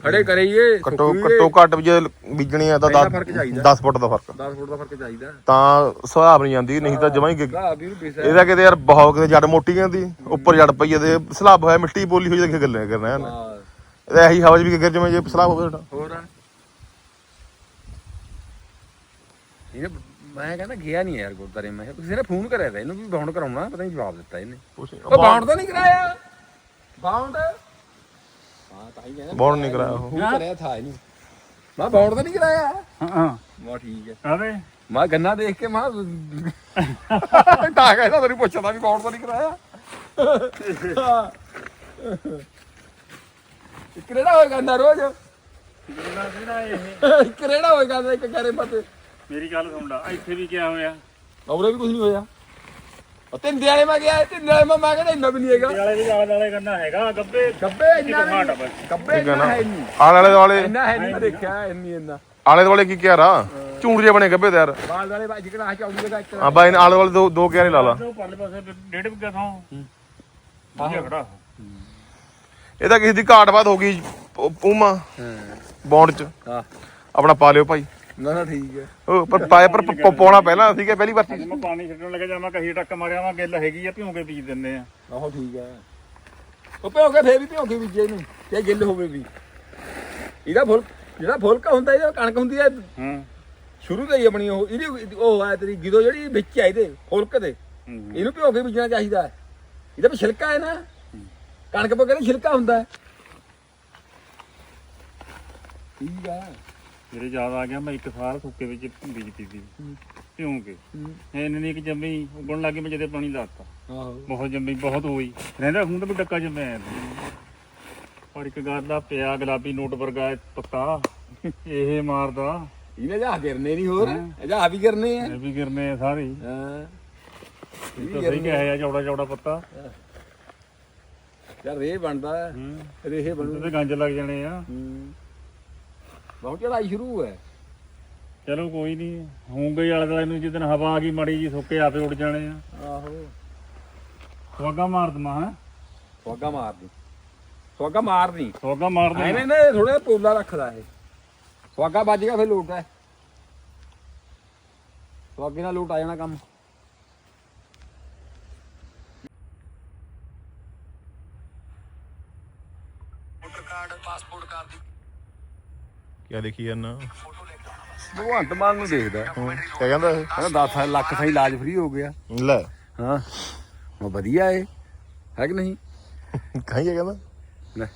ਖੜੇ ਕਰੀਏ ਘੱਟੋ ਘੱਟੋ ਘੱਟ ਵੀ ਜੇ ਬੀਜਣੀ ਆ ਤਾਂ ਇੰਨਾ 10 ਫ਼ਰਕ ਚਾਹੀਦਾ। 10 ਫੁੱਟ ਦਾ ਫ਼ਰਕ। 10 ਫੁੱਟ ਦਾ ਫ਼ਰਕ ਚਾਹੀਦਾ। ਤਾਂ ਸੁਹਾਬ ਨਹੀਂ ਜਾਂਦੀ ਨਹੀਂ ਤਾਂ ਜਮਾਂ ਹੀ ਇਹਦਾ ਕਿਤੇ ਯਾਰ ਬਹੁਤ ਕਿਤੇ ਜੜ ਮੋਟੀ ਜਾਂਦੀ ਉੱਪਰ ਜੜ ਪਈ ਤੇ ਸਲਾਬ ਹੋਇਆ ਮਿੱਟੀ ਬੋਲੀ ਹੋਈ ਤਾਂ ਗੱਲਾਂ ਕਰਨਾ ਇਹਨੇ। ਹਾਂ, ਇਹਦਾ ਇਹੀ ਹਵਾ ਵੀ ਗਿਰ ਜਿਵੇਂ ਜੇ ਸਲਾਬ ਹੋਵੇ ਤੁਹਾਡਾ ਹੋਰ ਆ। ਇਹਨੇ ਮੈਂ ਕਹਿੰਦਾ ਗਿਆ ਨਹੀਂ ਯਾਰ ਗੁਰਦਾਰੇ ਮੈਂ ਕਿਸੇ ਨੇ ਫੋਨ ਕਰਿਆ ਤਾ ਇਹਨੂੰ ਵੀ ਬਾਉਂਡ ਕਰਾਉਣਾ ਪਤਾ ਨਹੀਂ ਜਵਾਬ ਦਿੱਤਾ ਇਹਨੇ। ਉਹ ਬਾਉਂਡ ਤਾਂ ਨਹੀਂ ਕਰਾਇਆ। ਬਾਉਂਡ? ਹਾਂ ਤਾਂ ਹੀ ਕਹਿੰਦਾ ਬਾਉਂਡ ਨਹੀਂ ਕਰਾਇਆ ਉਹ। ਕਰਿਆ ਥਾ ਇਹਨੂੰ ਮੈਂ ਬਾਉਂਡ ਤਾਂ ਨਹੀਂ ਕਰਾਇਆ। ਹਾਂ ਹਾਂ ਮਾ ਠੀਕ ਹੈ। ਕਾਹਦੇ ਮੈਂ ਗੰਨਾ ਦੇਖ ਕੇ ਮੈਂ ਤਾਂ ਕਹਿੰਦਾ ਤੈਨੂੰ ਪੁੱਛਦਾ ਵੀ ਬਾਉਂਡ ਤਾਂ ਨਹੀਂ ਕਰਾਇਆ। ਕਿਹੜਾ ਹੋਏਗਾ ਗੰਨਾ ਰੋਜ਼? ਜਿੰਨਾ ਜਿਹੜਾ ਇਹ? ਕਿਹੜਾ ਹੋਏਗਾ ਇੱਕ ਕਰੇ ਪਤੇ? ਮੇਰੀ ਗੱਲ ਸੁਣ ਲਾ ਇੱਥੇ ਵੀ ਕਿਆ ਹੋਇਆ? ਔਰੇ ਵੀ ਕੁਝ ਨਹੀਂ ਹੋਇਆ। ਉਹ ਤਿੰਨ ਦਿਹਾੜੇ ਮੈਂ ਗਿਆ ਤਿੰਨ ਦਿਹਾੜੇ ਮੈਂ ਮੈਂ ਕਹਿੰਦਾ ਇੰਨਾ ਵੀ ਨਹੀਂ ਹੈਗਾ। ਵਾਲੇ ਵੀ ਆਲੇ ਵਾਲੇ ਕਰਨਾ ਹੈਗਾ ਗੱਬੇ ਗੱਬੇ ਇੰਨਾ ਨਹੀਂ। ਗੱਬੇ ਹੈ ਇੰਨਾ ਹੈ ਨਹੀਂ ਆਲੇ ਦੁਆਲੇ ਇੰਨਾ ਹੈ ਨਹੀਂ ਮੈਂ ਦੇਖਿਆ ਇੰਨੀ ਇੰਨਾ। ਆਲੇ ਦੁਆਲੇ ਕੀ ਕਿਹਾ ਰਾ ਝੂੰਡ ਜੇ ਬਣੇ ਗੱਬੇ ਤੇ ਯਾਰ। ਬਾਲ ਵਾਲੇ ਬਾਜੀ ਕਿਹੜਾ ਚੌੜੀ ਜਗ੍ਹਾ ਇੱਕ ਆ ਬਾਈ ਆਲੇ ਦੁਆਲੇ ਦੋ ਦੋ ਕਿਆਰੇ ਲਾ ਲਾ। ਉਹ ਪਰਲੇ ਪਾਸੇ ਡੇਢ ਵਿਗਾ ਥਾਂ। ਆਹ। ਖੜਾ। ਇਹ ਤਾਂ ਕਿਸੇ ਦੀ ਘਾਟ ਬਾਤ ਹੋ ਗਈ ਹਾਂ। ਬੌਂਡ ਚ। ਹਾਂ। ਆਪਣਾ ਪਾ ਲਿਓ ਭਾਈ। ਨਾ ਨਾ ਠੀਕ ਹੈ। ਉਹ ਪਰ ਪਾਏ ਪਰ ਪ- ਪਾਉਣਾ ਪਹਿਲਾਂ ਸੀਗਾ ਪਹਿਲੀ ਵਾਰ ਅੱਜ ਮੈਂ ਪਾਣੀ ਛੱਡਣ ਲੱਗਾ ਜਾਂ ਮੈਂ ਕਹੀ ਟੱਕ ਮਾਰਿਆ ਮੈਂ ਗਿੱਲ ਹੈਗੀ ਆ ਭਿਉਂ ਕੇ ਬੀਜ ਦਿੰਦੇ ਆ। ਆਹੋ ਠੀਕ ਹੈ। ਉਹ ਭਿਓ ਕੇ ਫੇਰ ਵੀ ਭਿਓ ਕੇ ਬੀਜੇ ਨੂੰ ਤੇ ਗਿੱਲ ਹੋਵੇ ਵੀ। ਇਹਦਾ ਫੁੱਲ ਜਿਹੜਾ ਫੁਲਕਾ ਹੁੰਦਾ ਇਹਦਾ ਕਣਕ ਹੁੰਦੀ ਹੈ ਹਾਂ। ਸ਼ੁਰੂ ਤੋਂ ਹੀ ਆਪਣੀ ਉਹ ਇਹਦੀ ਉਹ ਹੈ ਤੇਰੀ ਗਿਦੋ ਜਿਹੜੀ ਵਿੱਚ ਹੈ ਇਹਦੇ ਫੁਲਕ ਦੇ। ਇਹਨੂੰ ਭਿਓ ਕੇ ਬੀਜਣਾ ਚਾਹੀਦਾ ਹੈ। ਇਹਦਾ ਵੀ ਛਿਲਕਾ ਹੈ ਨਾ। ਕਣਕ ਪਾ ਕਹਿੰਦੇ ਛਿਲਕਾ ਹੁੰਦਾ ਹੈ। ਠੀਕ ਹੈ। ਮੇਰੇ ਯਾਦ ਆ ਗਿਆ ਮੈਂ ਇੱਕ ਸਾਲ ਸੁੱਕੇ ਵਿੱਚ ਬੀਜਤੀ ਸੀ ਭਿਉਂ ਕੇ। ਇਹਨੇ ਨਹੀਂ ਕਿ ਜੰਮੀ ਉਗਣ ਲੱਗੀ ਮੈਂ ਜਦੇ ਪਾਣੀ ਲਾਤਾ ਆਹੋ। ਬਹੁਤ ਜੰਮੀ ਬਹੁਤ ਹੋਈ। ਰਹਿੰਦਾ ਹੁਣ ਤਾਂ ਵੀ ਡੱਕਾ ਜੰਮਿਆ ਪਰ ਇੱਕ ਗੱਲ ਦਾ ਪਿਆ ਗੁਲਾਬੀ ਨੋਟ ਵਰਗਾ ਇਹ ਪੱਤਾ ਇਹ ਮਾਰਦਾ। ਇਹਨੇ ਜਾ ਗਿਰਨੇ ਨਹੀਂ ਹੋਰ ਜਾ ਵੀ ਗਿਰਨੇ ਆ। ਇਹ ਵੀ ਗਿਰਨੇ ਆ ਸਾਰੇ। ਹੀ। ਇਹ ਤਾਂ ਸਹੀ ਕਿਹਾ ਚੌੜਾ ਚੌੜਾ ਪੱਤਾ। ਯਾਰ ਰੇ ਬਣਦਾ। ਰੇਹ ਬਣੂ। ਤੇ ਗੰਜ ਲੱਗ ਜਾਣੇ ਆ। ਹੂੰ। ਬਹੁਤ ਚੜਾਈ ਸ਼ੁਰੂ ਹੈ। ਚਲੋ ਕੋਈ ਨਹੀਂ ਹੋਊਗਾ ਹੀ ਆਲੇ ਦੁਆਲੇ ਨੂੰ ਜਿੱਦਣ ਹਵਾ ਆ ਗਈ ਮੜੀ ਜੀ ਸੁੱਕੇ ਆਪੇ ਉੱਡ ਜਾਣੇ ਆ। ਆਹੋ। ਸਵਾਗਾ ਮਾਰ ਦਮਾ ਹੈ? ਸਵਾਗਾ ਮਾਰਦੀ। ਸਵਾਗਾ ਮਾਰਦੀ। ਸਵਾਗਾ ਮਾਰ ਐਵੇਂ ਦੇ ਨੇ ਥੋੜਾ ਪੋਲਾ ਰੱਖਦਾ ਇਹ। ਸਵਾਗਾ ਵੱਜ ਗਿਆ ਫਿਰ ਲੋਟ ਹੈ। ਸਵਾਗੇ ਨਾਲ ਲੋਟ ਆ ਜਾਣਾ ਕੰਮ। ਕੀ ਦੇਖੀ ਜਾਂਦਾ ਭਗਵੰਤ ਮਾਨ ਨੂੰ ਦੇਖਦਾ। ਕੀ ਕਹਿੰਦਾ ਇਹ? ਕਹਿੰਦਾ 10 ਲੱਖ ਸਹੀ ਇਲਾਜ ਫ੍ਰੀ ਹੋ ਗਿਆ। ਲੈ। ਹਾਂ। ਉਹ ਵਧੀਆ ਏ। ਹੈ ਕਿ ਨਹੀਂ? ਕਹੀਂ ਕਹਿੰਦਾ। ਲੈ।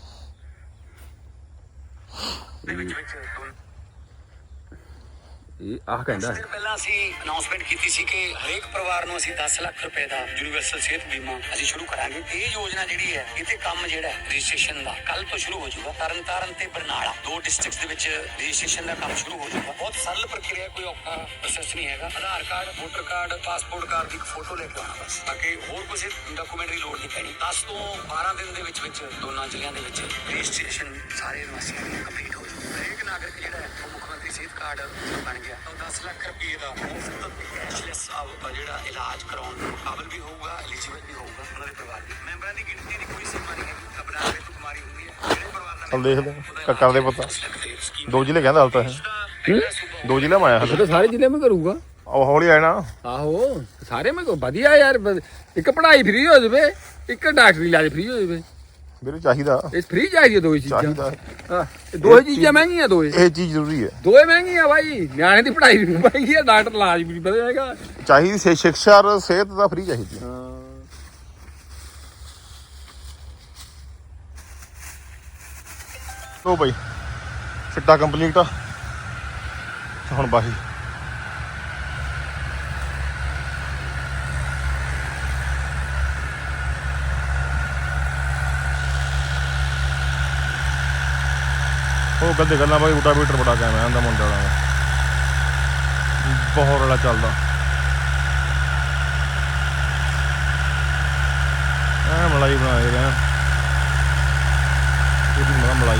ਇਹ ਆਹ ਕਹਿੰਦਾ ਦਿਨ ਪਹਿਲਾਂ ਅਸੀਂ ਅਨਾਉਂਸਮੈਂਟ ਕੀਤੀ ਸੀ ਕਿ ਹਰੇਕ ਪਰਿਵਾਰ ਨੂੰ ਅਸੀਂ 10 ਲੱਖ ਰੁਪਏ ਦਾ ਯੂਨੀਵਰਸਲ ਸਿਹਤ ਬੀਮਾ ਅਸੀਂ ਸ਼ੁਰੂ ਕਰਾਂਗੇ। ਇਹ ਯੋਜਨਾ ਜਿਹੜੀ ਹੈ ਇਹ ਕੰਮ ਜਿਹੜਾ ਰਜਿਸਟ੍ਰੇਸ਼ਨ ਦਾ ਕੱਲ ਤੋਂ ਸ਼ੁਰੂ ਹੋ ਜਾਊਗਾ। ਤਰਨਤਾਰਨ ਤੇ ਬਰਨਾਲਾ ਦੋ ਡਿਸਟ੍ਰਿਕਟਸ ਦੇ ਵਿੱਚ ਰਜਿਸਟ੍ਰੇਸ਼ਨ ਦਾ ਕੰਮ ਸ਼ੁਰੂ ਹੋ ਜਾਊਗਾ। ਬਹੁਤ ਸਰਲ ਪ੍ਰਕਿਰਿਆ, ਕੋਈ ਔਖਾ ਪ੍ਰੋਸੈਸ ਨਹੀਂ ਹੈਗਾ। Aadhaar card voter card passport card ਦੀ ਇੱਕ ਫੋਟੋ ਲੈ ਕੇ ਆਉਣਾ ਬਸ। ਤਾਂ ਕਿ ਹੋਰ ਕਿਸੇ ਡਾਕੂਮੈਂਟ ਦੀ ਲੋੜ ਨਹੀਂ ਪੈਣੀ। 10 ਤੋਂ 12 ਦਿਨ ਦੇ ਵਿੱਚ ਵਿੱਚ ਦੋਨਾਂ ਜ਼ਿਲ੍ਹਿਆਂ ਦੇ ਵਿੱਚ ਰਜਿਸਟ੍ਰੇਸ਼ਨ ਸਾਰੇ ਨਿਵਾਸੀਆਂ ਦੀ ਕੰਪਲੀਟ ਹੋ ਜਾਊਗੀ। ਹਰੇਕ ਨਾਗਰਿਕ ਜਿਹੜਾ ਹੈ ਸਿਹਤ ਕਾਰਡ ਬਣ ਗਿਆ। ਤਾਂ 10 ਲੱਖ ਰੁਪਏ ਦਾ ਮੁਫਤ ਕੈਸ਼ਲੈਸ ਜਿਹੜਾ ਇਲਾਜ ਕਰਾਉਣ ਨੂੰ ਕਾਬਲ ਵੀ ਹੋਊਗਾ ਐਲੀਜੀਬਲ ਵੀ ਹੋਊਗਾ ਉਹਨਾਂ ਦੇ ਪਰਿਵਾਰ ਦੇ ਮੈਂਬਰਾਂ ਦੀ ਗਿਣਤੀ ਦੀ ਕੋਈ ਸੀਮਾ ਨਹੀਂ ਹੈਗੀ। ਘਬਰਾ ਦੇ ਤੋਂ ਬਿਮਾਰੀ ਹੁੰਦੀ ਹੈ। ਜਿਹੜੇ ਪਰਿਵਾਰ ਦਾ ਚੱਲ ਦੇਖਦੇ ਹਾਂ, ਕ- ਕਰਦੇ ਪਤਾ। ਦੋ ਜ਼ਿਲ੍ਹੇ ਕਹਿੰਦਾ ਹਲਤਾ ਹੈ। ਦੋ ਜ਼ਿਲ੍ਹੇ ਮੈਂ ਆਇਆ ਹਲੇ ਤਾਂ ਸਾਰੇ ਜ਼ਿਲ੍ਹੇ ਮੈਂ ਕਰੂਗਾ। ਉਹ ਹੌਲੀ ਆਇਆ ਨਾ। ਆਹੋ ਸਾਰੇ ਮੈਂ ਕੋ ਵਧੀਆ ਯਾਰ ਬ- ਇੱਕ ਪੜ੍ਹਾਈ ਫ੍ਰੀ ਹੋ ਜਾਵੇ ਇੱਕ ਡਾਕਟਰੀ ਇਲਾਜ ਫ੍ਰੀ ਹੋ ਜਾਵੇ। ਵੀਰੇ ਚਾਹੀਦਾ। ਇਹ ਫ੍ਰੀ ਚਾਹੀਦੀ ਦੋਈ ਚੀਜ਼ਾਂ? ਚਾਹੀਦਾ। ਹਾਂ ਇਹ ਦੋਏ ਚੀਜ਼ਾਂ ਮਹਿੰਗੀਆਂ ਦੋਏ ਇਹ ਚੀਜ਼ ਜ਼ਰੂਰੀ ਹੈ। ਦੋਏ ਮਹਿੰਗੀਆਂ ਬਾਈ ਨਿਆਣੇ ਦੀ ਪੜ੍ਹਾਈ ਵੀ ਮਹਿੰਗੀ ਆ ਡਾਕਟਰ ਇਲਾਜ ਵੀ ਪਤਾ ਹੈਗਾ। ਚਾਹੀਦੀ ਸੇ ਸਿੱਖਿਆ ਔਰ ਸਿਹਤ ਦਾ ਫ੍ਰੀ ਚਾਹੀਦੀ ਹੈ। ਹਾਂ। ਲੋ ਬਾਈ ਸਿੱਟਾ ਕੰਪਲੀਟ ਆ। ਹੁਣ ਬਾਹੀ ਉਹ ਕਦੇ ਗੱਲਾਂ ਬਾਈ ਰੂਟਾਵੀਟਰ ਬੜਾ ਕਾਇਮ ਹੈ ਆਂਦਾ ਮੁੰਡਾ ਵਾਲਾ। ਬਹੁਤ ਰਲਾ ਚੱਲਦਾ। ਐ ਮਲਾਈ ਬਣਾ ਰਿਹਾ ਇਹਦੀ ਮਲਾਈ